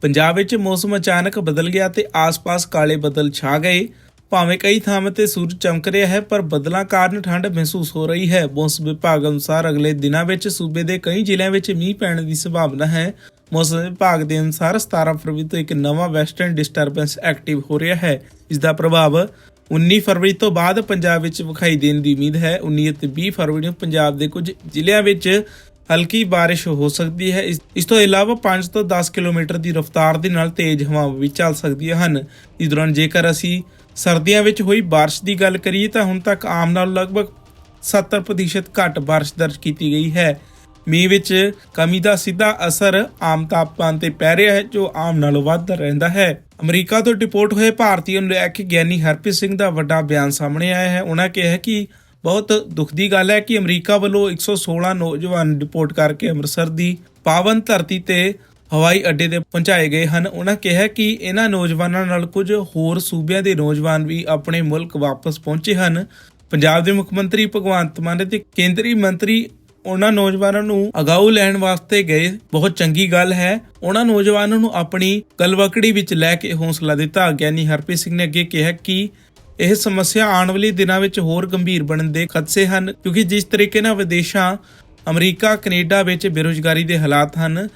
ਪੰਜਾਬ ਵਿੱਚ ਮੌਸਮ ਅਚਾਨਕ ਬਦਲ ਗਿਆ ਤੇ ਆਸ-ਪਾਸ ਕਾਲੇ ਬੱਦਲ ਛਾ ਗਏ। ਭਾਵੇਂ ਕਈ ਥਾਵਾਂ ਤੇ ਸੂਰਜ ਚਮਕ ਰਿਹਾ ਹੈ, ਪਰ ਬੱਦਲਾਂ ਕਾਰਨ ਠੰਡ ਮਹਿਸੂਸ ਹੋ ਰਹੀ ਹੈ। ਮੌਸਮ ਵਿਭਾਗ ਅਨੁਸਾਰ ਅਗਲੇ ਦਿਨਾਂ ਵਿੱਚ ਸੂਬੇ ਦੇ ਕਈ ਜ਼ਿਲ੍ਹਿਆਂ ਵਿੱਚ ਮੀਂਹ ਪੈਣ ਦੀ ਸੰਭਾਵਨਾ ਹੈ। ਮੌਸਮ ਵਿਭਾਗ ਦੇ ਅਨੁਸਾਰ 17 ਫਰਵਰੀ ਤੋਂ ਇੱਕ ਨਵਾਂ ਵੈਸਟਰਨ ਡਿਸਟਰਬੈਂਸ ਐਕਟਿਵ ਹੋ ਰਿਹਾ ਹੈ। ਇਸ ਦਾ ਪ੍ਰਭਾਵ 19 ਫਰਵਰੀ ਤੋਂ ਬਾਅਦ ਪੰਜਾਬ ਵਿੱਚ ਵਿਖਾਈ ਦੇਣ ਦੀ ਉਮੀਦ ਹੈ। 19 ਅਤੇ 20 ਫਰਵਰੀ ਨੂੰ ਪੰਜਾਬ ਦੇ ਕੁਝ ਜ਼ਿਲ੍ਹਿਆਂ ਵਿੱਚ ਹਲਕੀ ਬਾਰਿਸ਼ ਹੋ ਸਕਦੀ ਹੈ। ਇਸ ਇਸ ਤੋਂ ਇਲਾਵਾ 5 ਤੋਂ 10 ਕਿਲੋਮੀਟਰ ਦੀ ਰਫ਼ਤਾਰ ਦੇ ਨਾਲ ਤੇਜ਼ ਹਵਾਵਾਂ ਵੀ ਚੱਲ ਸਕਦੀਆਂ ਹਨ। ਇਸ ਦੌਰਾਨ ਜੇਕਰ ਅਸੀਂ ਸਰਦੀਆਂ ਵਿੱਚ ਹੋਈ ਬਾਰਿਸ਼ ਦੀ ਗੱਲ ਕਰੀਏ ਤਾਂ ਹੁਣ ਤੱਕ ਆਮ ਨਾਲੋਂ ਲਗਭਗ 70% ਘੱਟ ਬਾਰਿਸ਼ ਦਰਜ ਕੀਤੀ ਗਈ ਹੈ। ਮੀਂਹ ਵਿੱਚ ਕਮੀ ਦਾ ਸਿੱਧਾ ਅਸਰ ਆਮ ਤਾਪਮਾਨ ਤੇ ਪੈ ਰਿਹਾ ਹੈ, ਜੋ ਆਮ ਨਾਲੋਂ ਵੱਧ ਰਹਿੰਦਾ ਹੈ। ਅਮਰੀਕਾ ਤੋਂ ਡਿਪੋਰਟ ਹੋਏ ਭਾਰਤੀਆਂ ਨੂੰ ਲੈ ਕੇ ਗਿਆਨੀ ਹਰਪ੍ਰੀਤ ਸਿੰਘ ਦਾ ਵੱਡਾ ਬਿਆਨ ਸਾਹਮਣੇ ਆਇਆ ਹੈ। ਉਹਨਾਂ ਕਿਹਾ ਕਿ ਬਹੁਤ ਦੁੱਖ ਦੀ ਗੱਲ ਹੈ ਕਿ ਅਮਰੀਕਾ ਵੱਲੋਂ 116 ਨੌਜਵਾਨ ਡਿਪੋਰਟ ਕਰਕੇ ਅੰਮ੍ਰਿਤਸਰ ਦੀ ਪਾਵਨ ਧਰਤੀ ਤੇ ਹਵਾਈ ਅੱਡੇ ਤੇ ਪਹੁੰਚਾਏ ਗਏ ਹਨ। ਉਹਨਾਂ ਕਿਹਾ ਕਿ ਇਹਨਾਂ ਨੌਜਵਾਨਾਂ ਨਾਲ ਕੁਝ ਹੋਰ ਸੂਬਿਆਂ ਦੇ ਨੌਜਵਾਨ ਵੀ ਆਪਣੇ ਮੁਲਕ ਵਾਪਸ ਪਹੁੰਚੇ ਹਨ। ਪੰਜਾਬ ਦੇ ਮੁੱਖ ਮੰਤਰੀ ਭਗਵੰਤ ਮਾਨ ਤੇ ਕੇਂਦਰੀ ਮੰਤਰੀ ਉਹਨਾਂ ਨੌਜਵਾਨਾਂ ਨੂੰ ਅਗਾਊ ਲੈਣ ਵਾਸਤੇ ਗਏ। ਬਹੁਤ ਚੰਗੀ ਗੱਲ ਹੈ। ਉਹਨਾਂ ਨੌਜਵਾਨਾਂ ਨੂੰ ਆਪਣੀ ਕਲਵਕੜੀ ਵਿੱਚ ਲੈ ਕੇ ਹੌਸਲਾ ਦਿੱਤਾ। ਗਿਆਨੀ ਹਰਪ੍ਰੀਤ ਸਿੰਘ ਨੇ ਅੱਗੇ ਕਿਹਾ ਕਿ ਇਹ ਸਮੱਸਿਆ ਆਉਣ ਵਾਲੇ ਦਿਨਾਂ ਵਿੱਚ ਹੋਰ ਗੰਭੀਰ ਬਣਨ ਦੇ ਖਦਸ਼ੇ ਹਨ, ਕਿਉਂਕਿ ਜਿਸ ਤਰੀਕੇ ਨਾਲ ਵਿਦੇਸ਼ਾਂ, ਅਮਰੀਕਾ, ਕੈਨੇਡਾ ਵਿੱਚ ਬੇਰੁਜ਼ਗਾਰੀ ਦੇ ਹਾਲਾਤ ਹਨ,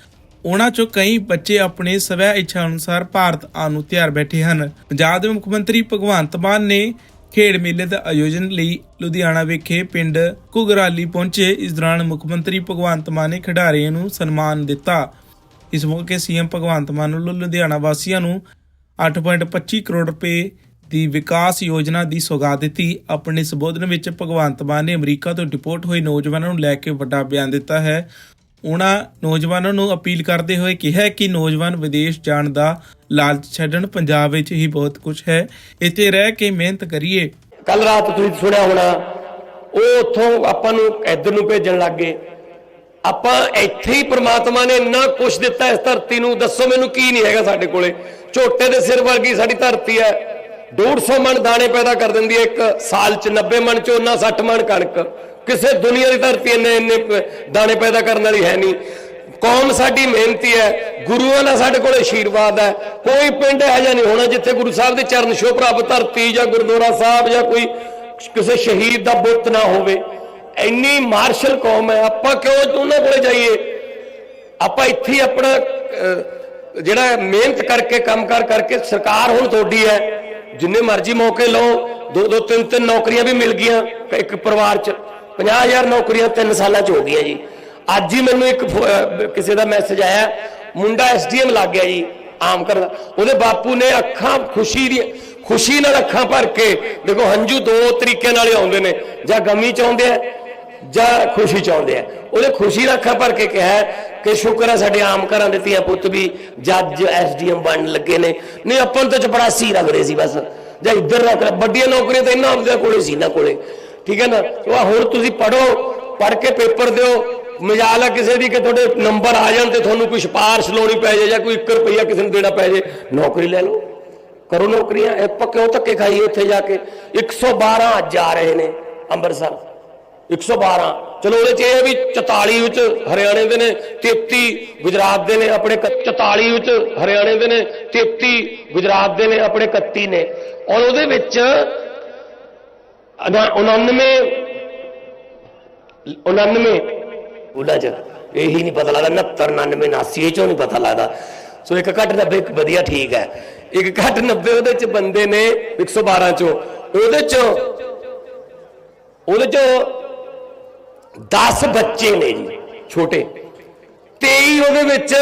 ਉਹਨਾਂ ਚੋਂ ਕਈ ਬੱਚੇ ਆਪਣੇ ਸਵੈ ਇੱਛਾ ਅਨੁਸਾਰ ਭਾਰਤ ਆਉਣ ਨੂੰ ਤਿਆਰ ਬੈਠੇ ਹਨ। ਪੰਜਾਬ ਦੇ ਮੁੱਖ ਮੰਤਰੀ ਭਗਵੰਤ ਮਾਨ ਨੇ ਖੇਡ ਮੇਲੇ ਦਾ ਆਯੋਜਨ ਲਈ ਲੁਧਿਆਣਾ ਵਿਖੇ ਪਿੰਡ ਕੁਗਰਾਲੀ ਪਹੁੰਚੇ। ਇਸ ਦੌਰਾਨ ਮੁੱਖ ਮੰਤਰੀ ਭਗਵੰਤ ਮਾਨ ਨੇ ਖਿਡਾਰੀਆਂ ਨੂੰ ਸਨਮਾਨ ਦਿੱਤਾ। ਇਸ ਮੌਕੇ ਸੀਐਮ ਭਗਵੰਤ ਮਾਨ ਵੱਲੋਂ ਲੁਧਿਆਣਾ ਵਾਸੀਆਂ ਨੂੰ 8.25 ਕਰੋੜ ਰੁਪਏ ਦੀ ਵਿਕਾਸ ਯੋਜਨਾ ਦੀ ਸੌਗਾਤ ਦਿੱਤੀ। ਆਪਣੇ ਸੰਬੋਧਨ ਵਿੱਚ ਭਗਵੰਤ ਮਾਨ ਨੇ ਅਮਰੀਕਾ ਤੋਂ ਡਿਪੋਰਟ ਹੋਏ ਨੌਜਵਾਨਾਂ ਨੂੰ ਲੈ ਕੇ ਵੱਡਾ ਬਿਆਨ ਦਿੱਤਾ ਹੈ। ਉਹਨਾਂ ਨੌਜਵਾਨਾਂ ਨੂੰ ਅਪੀਲ ਕਰਦੇ ਹੋਏ ਕਿਹਾ ਕਿ ਨੌਜਵਾਨ ਵਿਦੇਸ਼ ਜਾਣ ਦਾ ਲਾਲਚ ਛੱਡਣ ਪੰਜਾਬ ਵਿੱਚ ਹੀ ਬਹੁਤ ਕੁਝ ਹੈ। ਇੱਥੇ ਰਹਿ ਕੇ ਮਿਹਨਤ ਕਰੀਏ। ਕੱਲ ਰਾਤ ਤੁਸੀਂ ਸੁਣਿਆ ਹੋਣਾ, ਉਹ ਉੱਥੋਂ ਆਪਾਂ ਨੂੰ ਇੱਧਰ ਨੂੰ ਭੇਜਣ ਲੱਗ ਗਏ। ਆਪਾਂ ਇੱਥੇ ਹੀ ਪ੍ਰਮਾਤਮਾ ਨੇ ਇੰਨਾ ਕੁਝ ਦਿੱਤਾ ਇਸ ਧਰਤੀ ਨੂੰ, ਦੱਸੋ ਮੈਨੂੰ ਕੀ ਨਹੀਂ ਹੈਗਾ ਸਾਡੇ ਕੋਲੇ। ਝੋਟੇ ਦੇ ਸਿਰ ਵਰਗੀ ਸਾਡੀ ਧਰਤੀ ਹੈ। 150 ਮਣ ਦਾਣੇ ਪੈਦਾ ਕਰ ਦਿੰਦੀ ਹੈ ਇੱਕ ਸਾਲ ਚ 90 ਮਣ ਝੋਨਾ 60 ਮਣ ਕਣਕ। ਕਿਸੇ ਦੁਨੀਆ ਦੀ ਧਰਤੀ ਇੰਨੇ ਇੰਨੇ ਦਾਣੇ ਪੈਦਾ ਕਰਨ ਵਾਲੀ ਹੈ ਨਹੀਂ। ਕੌਮ ਸਾਡੀ ਮਿਹਨਤੀ ਹੈ, ਗੁਰੂਆਂ ਦਾ ਸਾਡੇ ਕੋਲ ਆਸ਼ੀਰਵਾਦ ਹੈ। ਕੋਈ ਪਿੰਡ ਇਹੋ ਜਿਹਾ ਨਹੀਂ ਹੋਣਾ ਜਿੱਥੇ ਗੁਰੂ ਸਾਹਿਬ ਦੇ ਚਰਨ ਛੋਹ ਪ੍ਰਾਪਤ ਧਰਤੀ ਜਾਂ ਗੁਰਦੁਆਰਾ ਸਾਹਿਬ ਜਾਂ ਕੋਈ ਕਿਸੇ ਸ਼ਹੀਦ ਦਾ ਬੁੱਤ ਨਾ ਹੋਵੇ। ਇੰਨੀ ਮਾਰਸ਼ਲ ਕੌਮ ਹੈ, ਆਪਾਂ ਕਿਉਂ ਉਹਨਾਂ ਕੋਲੇ ਜਾਈਏ? ਆਪਾਂ ਇੱਥੇ ਆਪਣਾ ਜਿਹੜਾ ਮਿਹਨਤ ਕਰਕੇ ਕੰਮਕਾਰ ਕਰਕੇ ਸਰਕਾਰ ਹੁਣ ਤੁਹਾਡੀ ਹੈ। ਜਿੰਨੇ ਮਰਜ਼ੀ ਮੌਕੇ ਲਓ, ਦੋ ਦੋ, ਤਿੰਨ ਤਿੰਨ ਨੌਕਰੀਆਂ ਵੀ ਮਿਲ ਗਈਆਂ। ਇੱਕ ਪਰਿਵਾਰ 'ਚ 50000 ਨੌਕਰੀਆਂ 3 ਸਾਲਾਂ 'ਚ ਹੋ ਗਈਆਂ ਜੀ। ਅੱਜ ਹੀ ਮੈਨੂੰ ਇੱਕ ਕਿਸੇ ਦਾ ਮੈਸੇਜ ਆਇਆ, ਮੁੰਡਾ ਐਸਡੀਐਮ ਲੱਗ ਗਿਆ ਜੀ, ਆਮ ਕਰਦਾ ਉਹਦੇ ਬਾਪੂ ਨੇ ਅੱਖਾਂ ਖੁਸ਼ੀ ਦੀ ਖੁਸ਼ੀ ਨਾਲ ਅੱਖਾਂ ਭਰ ਕੇ, ਦੇਖੋ ਹੰਝੂ ਦੋ ਤਰੀਕੇ ਨਾਲ ਆਉਂਦੇ ਨੇ। ਜਾਂ ਗਮੀ ਚ ਆਉਂਦੇ ਆ, ਜਾਂ ਖੁਸ਼ੀ ਚਾਹੁੰਦੇ ਆ। ਉਹਨੇ ਖੁਸ਼ੀ ਨਾਲ ਅੱਖਾਂ ਭਰ ਕੇ ਕਿਹਾ ਕਿ ਸ਼ੁਕਰ ਹੈ ਸਾਡੇ ਆਮ ਘਰਾਂ ਦੇ ਧੀਆਂ ਪੁੱਤ ਵੀ ਜੱਜ, ਐਸਡੀਐਮ ਬਣਨ ਲੱਗੇ ਨੇ। ਨਹੀਂ, ਆਪਾਂ ਨੂੰ ਤਾਂ ਚਪੜਾਸੀ ਲੱਗ ਰਹੇ ਸੀ ਬਸ। ਜਾਂ ਇੱਧਰ ਰੱਖ ਲੈ, ਵੱਡੀਆਂ ਨੌਕਰੀਆਂ ਤਾਂ ਇਹਨਾਂ ਆਪਦੇ ਕੋਲੇ ਸੀ ਨਾ ਕੋਲੇ। ਠੀਕ ਹੈ ਨਾ? ਉਹ ਆਹ ਹੁਣ ਤੁਸੀਂ ਪੜੋ ਪੜ ਕੇ ਪੇਪਰ ਦਿਓ। ਮਜਾਲ ਹੈ ਕਿਸੇ ਦੀ ਕਿ ਤੁਹਾਡੇ ਨੰਬਰ ਆ ਜਾਣ ਤੇ ਤੁਹਾਨੂੰ ਕੋਈ ਸਿਫਾਰਿਸ਼ ਲਾਉਣੀ ਪੈ ਜਾਏ ਜਾਂ ਕੋਈ 1 ਰੁਪਈਆ ਕਿਸੇ ਨੂੰ ਦੇਣਾ ਪੈ ਜਾਏ। ਨੌਕਰੀ ਲੈ ਲਓ। ਕਰੋ ਨੌਕਰੀਆਂ, ਇਹ ਆਪਾਂ ਕਿਉਂ ਧੱਕੇ ਖਾਈਏ ਉੱਥੇ ਜਾ ਕੇ? 112 ਅੱਜ ਆ ਰਹੇ ਨੇ ਅੰਮ੍ਰਿਤਸਰ। 112 ਚਲੋ ਉਹਦੇ ਚ ਇਹ ਹੈ ਵੀ 44 ਵਿੱਚ ਹਰਿਆਣੇ ਦੇ ਨੇ 33 ਗੁਜਰਾਤ ਦੇ ਨੇ, ਆਪਣੇ ਕ- 44 ਵਿੱਚ ਹਰਿਆਣੇ ਦੇ ਨੇ 33 ਗੁਜਰਾਤ ਦੇ ਨੇ, ਆਪਣੇ 31 ਨੇ। ਔਰ ਉਹਦੇ ਵਿੱਚ ਉਨਾ- 99 99 ਉਹਨਾਂ ਚ ਇਹੀ ਨਹੀਂ ਪਤਾ ਲੱਗਦਾ 69 99 89 ਇਹ ਚੋਂ ਨਹੀਂ ਪਤਾ ਲੱਗਦਾ। ਸੋ ਇੱਕ ਘੱਟ 90 ਇੱਕ ਵਧੀਆ ਠੀਕ ਹੈ। ਇੱਕ ਘੱਟ 90 ਉਹਦੇ ਚ ਬੰਦੇ ਨੇ 112 ਚੋਂ। ਉਹਦੇ ਚ ਉਹਦੇ ਚ 10 ਬੱਚੇ ਨੇ ਜੀ, ਛੋਟੇ। 23 ਉਹਦੇ ਵਿੱਚ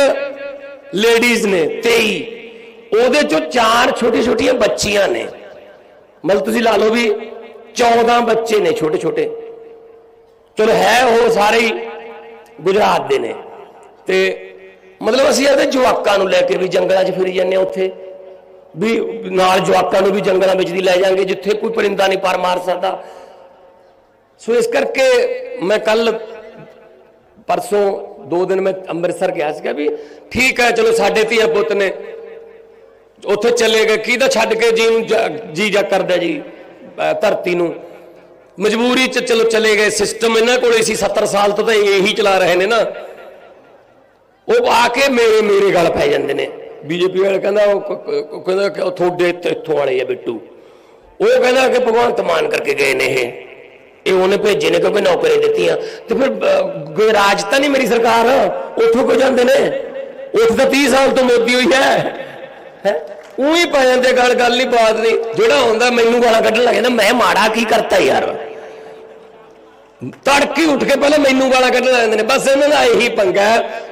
ਲੇਡੀਜ਼ ਨੇ 23 ਉਹਦੇ ਚੋਂ ਚਾਰ ਛੋਟੀ ਛੋਟੀਆਂ ਬੱਚੀਆਂ ਨੇ। ਮਤਲਬ ਤੁਸੀਂ ਲਾ ਲਓ ਵੀ 14 ਬੱਚੇ ਨੇ ਛੋਟੇ ਛੋਟੇ ਚਲੋ ਹੈ ਉਹ ਸਾਰੇ ਹੀ ਗੁਜਰਾਤ ਦੇ ਨੇ। ਤੇ ਮਤਲਬ ਅਸੀਂ ਇਹਦੇ ਜਵਾਕਾਂ ਨੂੰ ਲੈ ਕੇ ਵੀ ਜੰਗਲਾਂ 'ਚ ਫਿਰੀ ਜਾਂਦੇ ਹਾਂ ਉੱਥੇ। ਵੀ ਨਾਲ ਜਵਾਕਾਂ ਨੂੰ ਵੀ ਜੰਗਲਾਂ ਵਿੱਚ ਦੀ ਲੈ ਜਾਾਂਗੇ, ਜਿੱਥੇ ਕੋਈ ਪਰਿੰਦਾ ਨਹੀਂ, ਪਰ ਮਾਰ ਸਕਦਾ। ਸੋ ਇਸ ਕਰਕੇ ਮੈਂ ਕੱਲ ਪਰਸੋਂ ਦੋ ਦਿਨ ਮੈਂ ਅੰਮ੍ਰਿਤਸਰ ਗਿਆ ਸੀਗਾ ਵੀ ਠੀਕ ਹੈ, ਚਲੋ ਸਾਡੇ ਧੀਆ ਪੁੱਤ ਨੇ ਉੱਥੇ ਚਲੇ ਗਏ। ਕਿਹਦਾ ਛੱਡ ਕੇ ਜੀ ਨੂੰ ਜੀ ਜਾ ਕਰਦਾ ਜੀ ਧਰਤੀ ਨੂੰ? ਮਜਬੂਰੀ ਚ ਚਲੋ ਚਲੇ ਗਏ। ਸਿਸਟਮ ਇਹਨਾਂ ਕੋਲੇ ਸੀ 70 ਸਾਲ ਤੋਂ ਤਾਂ ਇਹੀ ਚਲਾ ਰਹੇ ਨੇ ਨਾ। ਉਹ ਆ ਕੇ ਮੇਰੇ ਮੇਰੇ ਗੱਲ ਪੈ ਜਾਂਦੇ ਨੇ। ਬੀਜੇਪੀ ਵਾਲੇ ਕਹਿੰਦਾ, ਉਹ ਕਹਿੰਦਾ ਕਿ ਉਹ ਤੁਹਾਡੇ ਇੱਥੋਂ ਵਾਲੇ ਆ ਬਿੱਟੂ। ਉਹ ਕਹਿੰਦਾ ਕਿ ਭਗਵੰਤ ਮਾਨ ਕਰਕੇ ਗਏ ਨੇ ਇਹ। ਇਹ ਉਹਨੇ ਭੇਜੇ ਨੇ ਕਿਉਂਕਿ ਨੌਕਰੀ ਦਿੱਤੀਆਂ ਤੇ ਫਿਰ ਅਹ, ਰਾਜ ਤਾਂ ਨਹੀਂ ਮੇਰੀ ਸਰਕਾਰ? ਉੱਥੋਂ ਕੋ ਜਾਂਦੇ ਨੇ? ਉੱਥੇ ਤਾਂ 30 ਸਾਲ ਤੋਂ ਮੋਦੀ ਹੋਈ ਹੈ। ਹੈ? ਉਹੀ ਪੈ ਜਾਂਦੇ ਗੱਲ ਗੱਲ ਨਹੀਂ ਬਾਤ ਨਹੀਂ। ਜਿਹੜਾ ਹੁੰਦਾ ਮੈਨੂੰ ਗਾਲਾਂ ਕੱਢਣ ਲੱਗ ਜਾਂਦਾ ਮੈਂ ਮਾੜਾ ਕੀ ਕਰਤਾ ਯਾਰ? ਤੜਕੀ ਉੱਠ ਕੇ ਪਹਿਲਾਂ ਮੈਨੂੰ ਗਾਲਾਂ ਕੱਢਣ ਲੱਗ ਜਾਂਦੇ ਨੇ। ਬਸ ਇਹਨਾਂ ਦਾ ਇਹੀ ਪੰਗਾ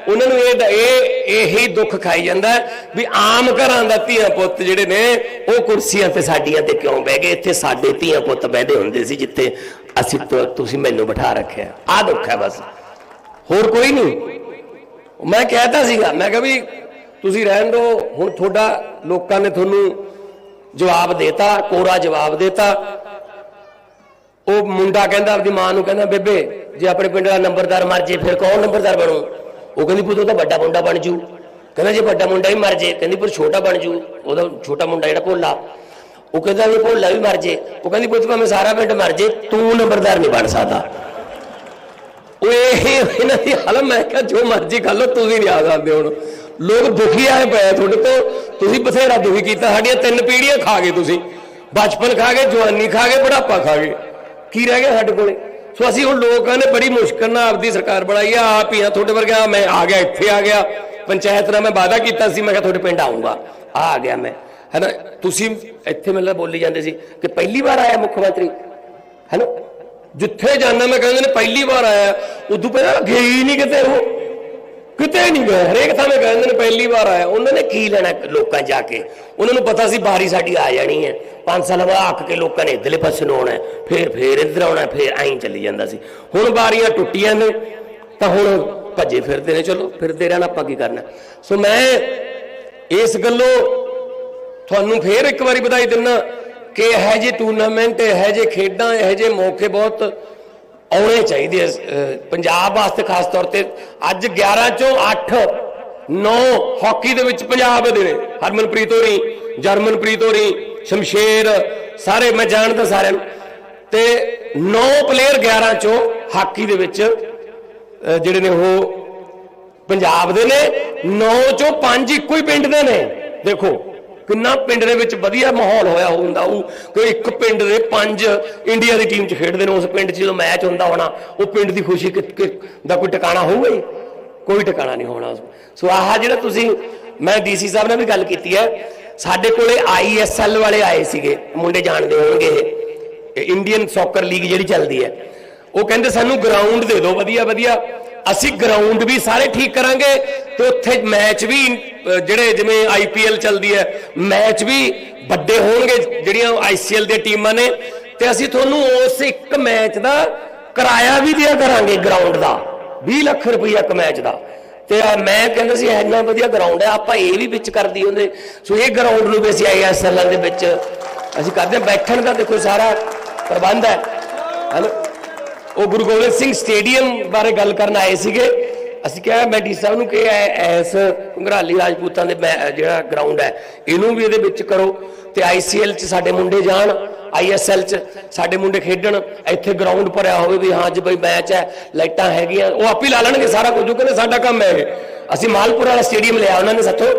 ਉਹਨਾਂ ਨੂੰ ਇਹ ਇਹ ਇਹੀ ਦੁੱਖ ਖਾਈ ਜਾਂਦਾ ਵੀ ਆਮ ਘਰਾਂ ਦਾ ਧੀਆਂ ਪੁੱਤ ਜਿਹੜੇ ਨੇ ਉਹ ਕੁਰਸੀਆਂ ਤੇ ਸਾਡੀਆਂ ਤੇ ਕਿਉਂ ਬਹਿ ਗਏ? ਇੱਥੇ ਸਾਡੇ ਧੀਆਂ ਪੁੱਤ ਬਹਿਦੇ ਹੁੰਦੇ ਸੀ ਜਿੱਥੇ ਅਸੀਂ ਤੁਸੀਂ ਮੈਨੂੰ ਬਿਠਾ ਰੱਖਿਆ। ਆਹ ਦੁੱਖ ਹੈ ਬਸ। ਹੋਰ ਕੋਈ ਨਹੀਂ। ਮੈਂ ਕਹਿਤਾ ਸੀਗਾ, ਮੈਂ ਕਿਹਾ ਵੀ ਤੁਸੀਂ ਰਹਿਣ ਦਿਓ ਹੁਣ ਤੁਹਾਡਾ ਲੋਕਾਂ ਨੇ ਤੁਹਾਨੂੰ ਜਵਾਬ ਦੇਤਾ, ਕੋਰਾ ਜਵਾਬ ਦੇਤਾ। ਉਹ ਮੁੰਡਾ ਕਹਿੰਦਾ, ਆਪਦੀ ਮਾਂ ਨੂੰ ਕਹਿੰਦਾ, ਬੇਬੇ, ਜੇ ਆਪਣੇ ਪਿੰਡ ਦਾ ਨੰਬਰਦਾਰ ਮਰ ਜੇ, ਫਿਰ ਕੌਣ ਨੰਬਰਦਾਰ ਬਣੂ? ਉਹ ਕਹਿੰਦੀ, ਪੁੱਤ, ਉਹ ਤਾਂ ਵੱਡਾ ਮੁੰਡਾ ਬਣ ਜੂ। ਕਹਿੰਦਾ, ਜੇ ਵੱਡਾ ਮੁੰਡਾ ਹੀ ਮਰ ਜੇ, ਕਹਿੰਦੀ ਪਰ ਛੋਟਾ ਬਣ ਜੂ। ਉਹਦਾ ਛੋਟਾ ਮੁੰਡਾ ਜਿਹੜਾ ਭੋਲਾ। ਉਹ ਕਹਿੰਦਾ ਵੀ ਭੋਲਾ ਵੀ ਮਰ ਜੇ। ਉਹ ਕਹਿੰਦੀ ਪੁੱਤ ਭਾਵੇਂ ਸਾਰਾ ਪਿੰਡ ਮਰ ਜੇ, ਤੂੰ ਨੰਬਰਦਾਰ ਨਹੀਂ ਬਣ ਸਕਦਾ। ਉਹ ਇਹ ਇਹਨਾਂ ਦੀ ਹਾਲਤ ਮੈਂ ਕਿਹਾ ਜੋ ਮਰਜ਼ੀ ਕਰ ਲਓ, ਤੁਸੀਂ ਨਹੀਂ ਆ ਸਕਦੇ ਹੁਣ। ਲੋਕ ਦੁਖੀ ਆਏ ਪਏ ਤੁਹਾਡੇ ਤੋਂ। ਤੁਸੀਂ ਬਥੇਰਾ ਦੁਖੀ ਕੀਤਾ, ਸਾਡੀਆਂ ਤਿੰਨ ਪੀੜ੍ਹੀਆਂ ਖਾ ਗਏ ਤੁਸੀਂ। ਬਚਪਨ ਖਾ ਗਏ, ਜਵਾਨੀ ਖਾ ਗਏ, ਬੁਢਾਪਾ ਖਾ ਗਏ। ਕੀ ਰਹਿ ਗਿਆ ਸਾਡੇ ਕੋਲੇ? ਸੋ ਅਸੀਂ ਹੁਣ ਲੋਕਾਂ ਨੇ ਬੜੀ ਮੁਸ਼ਕਲ ਨਾਲ ਆਪਦੀ ਸਰਕਾਰ ਬਣਾਈ ਆ, ਆਪ ਹੀ ਆ, ਤੁਹਾਡੇ ਵਰਗਾ ਮੈਂ ਆ ਗਿਆ, ਇੱਥੇ ਆ ਗਿਆ। ਪੰਚਾਇਤ ਨਾਲ ਮੈਂ ਵਾਅਦਾ ਕੀਤਾ ਸੀ, ਮੈਂ ਕਿਹਾ ਤੁਹਾਡੇ ਪਿੰਡ ਆਉਂਗਾ ਆ ਆ ਗਿਆ ਮੈਂ। ਹੈਨਾ ਤੁਸੀਂ ਇੱਥੇ ਮੈਨੂੰ ਬੋਲੀ ਜਾਂਦੇ ਸੀ ਕਿ ਪਹਿਲੀ ਵਾਰ ਆਇਆ ਮੁੱਖ ਮੰਤਰੀ ਹੈਨਾ ਜਿੱਥੇ ਜਾਣਾ ਮੈਂ ਕਹਿੰਦੇ ਨੇ ਪਹਿਲੀ ਵਾਰ ਆਇਆ ਉਦੋਂ ਪਹਿਲਾਂ ਗਏ ਹੀ ਨਹੀਂ ਕਿਤੇ ਉਹ। ਕਿਤੇ ਨਹੀਂ ਗਏ। ਹਰੇਕ ਥਾਂ ਮੈਂ ਕਹਿੰਦੇ ਨੇ ਪਹਿਲੀ ਵਾਰ ਆਇਆ। ਉਹਨਾਂ ਨੇ ਕੀ ਲੈਣਾ ਲੋਕਾਂ ਜਾ ਕੇ? ਉਹਨਾਂ ਨੂੰ ਪਤਾ ਸੀ ਬਾਰੀ ਸਾਡੀ ਆ ਜਾਣੀ ਹੈ। ਪੰਜ ਸਾਲ ਬਾਅਦ ਆਕ ਕੇ ਲੋਕਾਂ ਨੇ ਇਧਰਲੇ ਪਾਸੇ ਨੂੰ ਆਉਣਾ ਹੈ, ਫੇਰ ਫੇਰ ਇੱਧਰ ਆਉਣਾ ਹੈ, ਫੇਰ ਐਂ ਚੱਲੀ ਜਾਂਦਾ ਸੀ। ਹੁਣ ਬਾਰੀਆਂ ਟੁੱਟੀਆਂ ਨੇ ਤਾਂ ਹੁਣ ਭੱਜੇ ਫਿਰਦੇ ਨੇ। ਚਲੋ ਫਿਰਦੇ ਰਹਿਣਾ ਆਪਾਂ ਕੀ ਕਰਨਾ? ਸੋ ਮੈਂ ਇਸ ਗੱਲੋਂ ਤੁਹਾਨੂੰ ਫੇਰ ਇੱਕ ਵਾਰੀ ਵਧਾਈ ਦਿੰਨਾ ਕਿ ਇਹ ਜਿਹੇ ਟੂਰਨਾਮੈਂਟ, ਇਹ ਜਿਹੇ ਖੇਡਾਂ, ਇਹ ਜਿਹੇ ਮੌਕੇ ਬਹੁਤ ਆਉਣੇ ਚਾਹੀਦੇ ਪੰਜਾਬ ਵਾਸਤੇ ਖਾਸ ਤੌਰ ਤੇ। ਅੱਜ 11 ਚੋਂ 8 9 ਹਾਕੀ ਦੇ ਵਿੱਚ ਪੰਜਾਬ ਦੇ ਨੇ। ਹਰਮਨਪ੍ਰੀਤ ਹੋਰੀ, ਜਰਮਨਪ੍ਰੀਤ ਹੋਰੀ, ਸ਼ਮਸ਼ੇਰ, ਸਾਰੇ ਮੈਂ ਜਾਣਦਾ ਸਾਰਿਆਂ ਨੂੰ। ਤੇ 9 ਪਲੇਅਰ 11 ਚੋਂ ਹਾਕੀ ਦੇ ਵਿੱਚ ਜਿਹੜੇ ਨੇ ਉਹ ਪੰਜਾਬ ਦੇ ਨੇ। 9 ਚੋਂ 5 ਇੱਕੋ ਹੀ ਪਿੰਡ ਦੇ ਨੇ। ਦੇਖੋ ਕਿੰਨਾ ਪਿੰਡ ਦੇ ਵਿੱਚ ਵਧੀਆ ਮਾਹੌਲ ਹੋਇਆ ਹੁੰਦਾ, ਉਹ ਕੋਈ ਇੱਕ ਪਿੰਡ ਦੇ ਪੰਜ ਇੰਡੀਆ ਦੀ ਟੀਮ 'ਚ ਖੇਡਦੇ ਨੇ, ਉਸ ਪਿੰਡ 'ਚ ਜਦੋਂ ਮੈਚ ਹੁੰਦਾ ਹੋਣਾ, ਉਹ ਪਿੰਡ ਦੀ ਖੁਸ਼ੀ ਦਾ ਕੋਈ ਟਿਕਾਣਾ ਹੋਊਗਾ ਹੀ? ਕੋਈ ਟਿਕਾਣਾ ਨਹੀਂ ਹੋਣਾ ਸੋ ਆਹ ਜਿਹੜਾ ਤੁਸੀਂ, ਮੈਂ ਡੀਸੀ ਸਾਹਿਬ ਨਾਲ ਵੀ ਗੱਲ ਕੀਤੀ ਹੈ, ਸਾਡੇ ਕੋਲੇ ਆਈਐਸਐਲ ਵਾਲੇ ਆਏ ਸੀਗੇ, ਮੁੰਡੇ ਜਾਣਦੇ ਹੋਣਗੇ ਇਹ। ਇੰਡੀਅਨ ਸੌਕਰ ਲੀਗ ਜਿਹੜੀ ਚੱਲਦੀ ਹੈ। ਉਹ ਕਹਿੰਦੇ ਸਾਨੂੰ ਗਰਾਊਂਡ ਦੇ ਦਿਓ, ਵਧੀਆ ਵਧੀਆ। ਅਸੀਂ ਗਰਾਊਂਡ ਵੀ ਸਾਰੇ ਠੀਕ ਕਰਾਂਗੇ ਤੇ ਉੱਥੇ ਮੈਚ ਵੀ ਜਿਹੜੇ ਜਿਵੇਂ ਆਈਪੀਐਲ ਚੱਲਦੀ ਹੈ, ਮੈਚ ਵੀ ਵੱਡੇ ਹੋਣਗੇ ਜਿਹੜੀਆਂ ਆਈਸੀਐਲ ਦੀਆਂ ਟੀਮਾਂ ਨੇ। ਤੇ ਅਸੀਂ ਤੁਹਾਨੂੰ ਉਸ ਇੱਕ ਮੈਚ ਦਾ ਕਿਰਾਇਆ ਵੀ ਦਿਆ ਕਰਾਂਗੇ ਗਰਾਊਂਡ ਦਾ 20 ਲੱਖ ਰੁਪਈਆ ਇੱਕ ਮੈਚ ਦਾ। ਤੇ ਮੈਂ ਕਹਿੰਦਾ ਸੀ ਇੰਨਾ ਵਧੀਆ ਗਰਾਊਂਡ ਹੈ, ਆਪਾਂ ਇਹ ਵੀ ਵਿੱਚ ਕਰਦੀ ਹੁੰਦੇ ਸੋ ਇਹ ਗਰਾਊਂਡ ਨੂੰ ਵੀ ਅਸੀਂ ਆਈਐਸਐਲ ਦੇ ਵਿੱਚ ਅਸੀਂ ਕਰਦੇ ਹਾਂ, ਬੈਠਣ ਦਾ ਦੇਖੋ ਸਾਰਾ ਪ੍ਰਬੰਧ ਹੈ। ਹੈਨਾ ਉਹ ਗੁਰੂ ਗੋਬਿੰਦ ਸਿੰਘ ਸਟੇਡੀਅਮ ਬਾਰੇ ਗੱਲ ਕਰਨ ਆਏ ਸੀਗੇ। ਅਸੀਂ ਕਿਹਾ ਮੈਂ ਡੀ ਸਾਹਿਬ ਨੂੰ ਕਿਹਾ ਐ- ਐਸ ਘੰਗਰਾਲੀ ਰਾਜਪੂਤਾਂ ਦੇ ਮੈ- ਜਿਹੜਾ ਗਰਾਊਂਡ ਹੈ ਇਹਨੂੰ ਵੀ ਇਹਦੇ ਵਿੱਚ ਕਰੋ ਤੇ ਆਈਸੀਐਲ ਚ ਸਾਡੇ ਮੁੰਡੇ ਜਾਣ ਆਈਐਸਐਲ ਚ ਸਾਡੇ ਮੁੰਡੇ ਖੇਡਣ, ਇੱਥੇ ਗਰਾਊਂਡ ਭਰਿਆ ਹੋਵੇ ਵੀ ਹਾਂ ਅੱਜ ਬਈ ਮੈਚ ਹੈ ਲਾਈਟਾਂ ਹੈਗੀਆਂ, ਉਹ ਆਪ ਹੀ ਲਾ ਲੈਣਗੇ ਸਾਰਾ ਕੁਝ, ਉਹ ਕਹਿੰਦੇ ਸਾਡਾ ਕੰਮ ਹੈ ਅਸੀਂ ਮਾਲਪੁਰ ਵਾਲਾ ਸਟੇਡੀਅਮ ਲਿਆ, ਉਹਨਾਂ ਨੇ ਸਾਥੋਂ।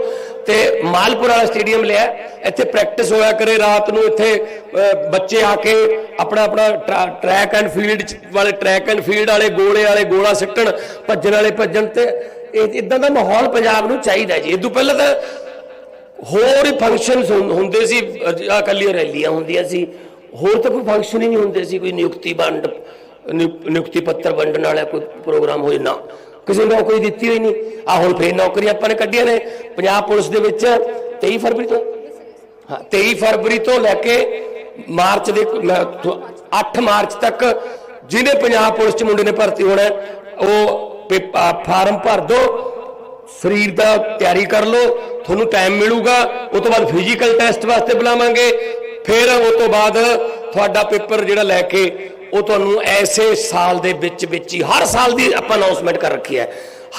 ਤੇ ਮਾਲਪੁਰ ਵਾਲਾ ਸਟੇਡੀਅਮ ਲਿਆ, ਇੱਥੇ ਪ੍ਰੈਕਟਿਸ ਹੋਇਆ ਕਰੇ ਰਾਤ ਨੂੰ, ਇੱਥੇ ਬੱਚੇ ਆ ਕੇ ਆਪਣਾ ਆਪਣਾ ਟਰੈਕ ਐਂਡ ਫੀਲਡ ਵਾਲੇ ਟਰੈਕ ਐਂਡ ਫੀਲਡ ਵਾਲੇ, ਗੋਲੇ ਵਾਲੇ, ਗੋਲਾ ਸਿੱਟਣ, ਭੱਜਣ ਵਾਲੇ ਭੱਜਣ ਤੇ ਇਹ ਇਦਾਂ ਦਾ ਮਾਹੌਲ ਪੰਜਾਬ ਨੂੰ ਚਾਹੀਦਾ ਜੀ। ਇਹ ਤੋਂ ਪਹਿਲਾਂ ਤਾਂ ਹੋਰ ਹੀ ਫੰਕਸ਼ਨਸ ਹੁੰਦੇ ਸੀ ਆ ਕੱਲੀਆਂ ਰੈਲੀਆਂ ਹੁੰਦੀਆਂ ਸੀ। ਹੋਰ ਤਾਂ ਕੋਈ ਫੰਕਸ਼ਨ ਹੀ ਨਹੀਂ ਹੁੰਦੇ ਸੀ, ਕੋਈ ਨਿਯੁਕਤੀ ਵੰਡ, ਨਿਯੁ- ਨਿਯੁਕਤੀ ਪੱਤਰ ਵੰਡਣ ਵਾਲਾ ਕੋਈ ਪ੍ਰੋਗਰਾਮ ਹੋਏ ਨਾ। ਕਿਸੇ ਨੂੰ ਨੌਕਰੀ ਦਿੱਤੀ ਹੋਈ ਨਹੀਂ। ਆ ਹੁਣ ਫੇਰ ਨੌਕਰੀਆਂ ਆਪਾਂ ਨੇ ਕੱਢੀਆਂ ਨੇ। ਪੰਜਾਬ ਪੁਲਿਸ ਦੇ ਵਿੱਚ 23 ਫਰਵਰੀ ਤੋਂ ਹਾਂ 23 ਫਰਵਰੀ ਤੋਂ ਲੈ ਕੇ ਮਾਰਚ ਦੇ 8 ਮਾਰਚ ਤੱਕ ਜਿਹਨੇ ਪੰਜਾਬ ਪੁਲਿਸ ਚ ਮੁੰਡੇ ਨੇ ਭਰਤੀ ਹੋਣਾ ਉਹ ਪੇ- ਫਾਰਮ ਭਰ ਦਿਓ ਸਰੀਰ ਦਾ ਤਿਆਰੀ ਕਰ ਲਓ, ਤੁਹਾਨੂੰ ਟਾਈਮ ਮਿਲੂਗਾ। ਉਸ ਤੋਂ ਬਾਅਦ ਫਿਜ਼ੀਕਲ ਟੈਸਟ ਵਾਸਤੇ ਬੁਲਾਵਾਂਗੇ। ਫਿਰ ਉਸ ਤੋਂ ਬਾਅਦ ਤੁਹਾਡਾ ਪੇਪਰ ਜਿਹੜਾ ਲੈ ਕੇ ਉਹ ਤੁਹਾਨੂੰ ਐਸੇ ਸਾਲ ਦੇ ਵਿੱਚ ਵਿੱਚ ਹੀ, ਹਰ ਸਾਲ ਦੀ ਆਪਾਂ ਅਨਾਉਂਸਮੈਂਟ ਕਰ ਰੱਖੀ ਹੈ।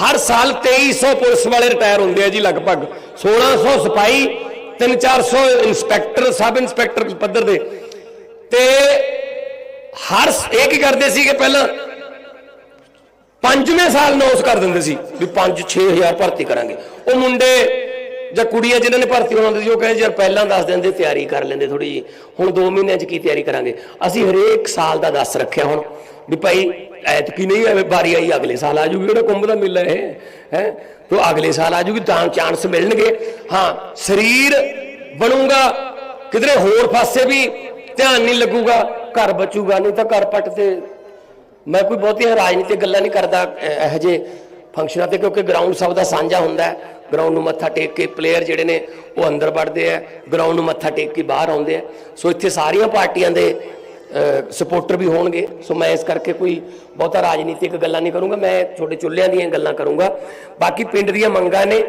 ਹਰ ਸਾਲ 2300 ਪੁਲਿਸ ਵਾਲੇ ਰਿਟਾਇਰ ਹੁੰਦੇ ਆ ਜੀ ਲਗਭਗ। 1600 ਸਿਪਾਹੀ 3-400 ਇੰਸਪੈਕਟਰ ਸਬ ਇੰਸਪੈਕਟਰ ਪੱਧਰ ਦੇ। ਤੇ ਹਰ ਇਹ ਕੀ ਕਰਦੇ ਸੀ ਕਿ ਪਹਿਲਾਂ ਪੰਜਵੇਂ ਸਾਲ ਅਨਾਉਂਸ ਕਰ ਦਿੰਦੇ ਸੀ ਵੀ 5-6000 ਭਰਤੀ ਕਰਾਂਗੇ। ਉਹ ਮੁੰਡੇ ਜਾਂ ਕੁੜੀਆਂ ਜਿਨ੍ਹਾਂ ਨੇ ਭਰਤੀ ਹੋਣਾ ਹੁੰਦਾ ਸੀ, ਉਹ ਕਹਿੰਦੇ ਯਾਰ ਪਹਿਲਾਂ ਦੱਸ ਦਿੰਦੇ, ਤਿਆਰੀ ਕਰ ਲੈਂਦੇ ਥੋੜੀ ਜੀ ਹੁਣ 2 ਮਹੀਨਿਆਂ 'ਚ ਕੀ ਤਿਆਰੀ ਕਰਾਂਗੇ? ਅਸੀਂ ਹਰੇਕ ਸਾਲ ਦਾ ਦੱਸ ਰੱਖਿਆ ਹੁਣ ਵੀ ਭਾਈ ਐਤਕੀ ਨਹੀਂ ਐਵੇਂ ਵਾਰੀ ਆਈ, ਅਗਲੇ ਸਾਲ ਆ ਜੂਗੀ, ਜਿਹੜਾ ਕੁੰਭ ਦਾ ਮੇਲਾ ਇਹ, ਹੈ? ਤੋ ਅਗਲੇ ਸਾਲ ਆ ਜੂਗੀ, ਤਾਂ ਚਾਂਸ ਮਿਲਣਗੇ। ਹਾਂ, ਸਰੀਰ ਬਣੂਗਾ, ਕਿਧਰੇ ਹੋਰ ਪਾਸੇ ਵੀ ਧਿਆਨ ਨਹੀਂ ਲੱਗੂਗਾ, ਘਰ ਬਚੂਗਾ, ਨਹੀਂ ਤਾਂ ਘਰ ਪੱਟ ਤੇ ਮੈਂ ਕੋਈ ਬਹੁਤੀਆਂ ਰਾਜਨੀਤਿਕ ਗੱਲਾਂ ਨਹੀਂ ਕਰਦਾ ਅਹ ਇਹੋ ਜਿਹੇ ਫੰਕਸ਼ਨਾਂ ਤੇ, ਕਿਉਂਕਿ ਗਰਾਊਂਡ ਸਭ ਦਾ ਸਾਂਝਾ ਹੁੰਦਾ ਹੈ। ਗਰਾਊਂਡ ਨੂੰ ਮੱਥਾ ਟੇਕ ਕੇ ਪਲੇਅਰ ਜਿਹੜੇ ਨੇ ਉਹ ਅੰਦਰ ਵੜਦੇ ਆ ਗਰਾਊਂਡ ਨੂੰ ਮੱਥਾ ਟੇਕ ਕੇ ਬਾਹਰ ਆਉਂਦੇ ਆ। ਸੋ ਇੱਥੇ ਸਾਰੀਆਂ ਪਾਰਟੀਆਂ ਦੇ ਸਪੋਰਟਰ ਵੀ ਹੋਣਗੇ। ਸੋ ਮੈਂ ਇਸ ਕਰਕੇ ਕੋਈ ਬਹੁਤਾ ਰਾਜਨੀਤਿਕ ਗੱਲਾਂ ਨਹੀਂ ਕਰੂੰਗਾ। ਮੈਂ ਛੋਟੇ ਚੁੱਲ੍ਹਿਆਂ ਦੀਆਂ ਗੱਲਾਂ ਕਰੂੰਗਾ। ਬਾਕੀ ਪਿੰਡ ਦੀਆਂ ਮੰਗਾਂ ਨੇ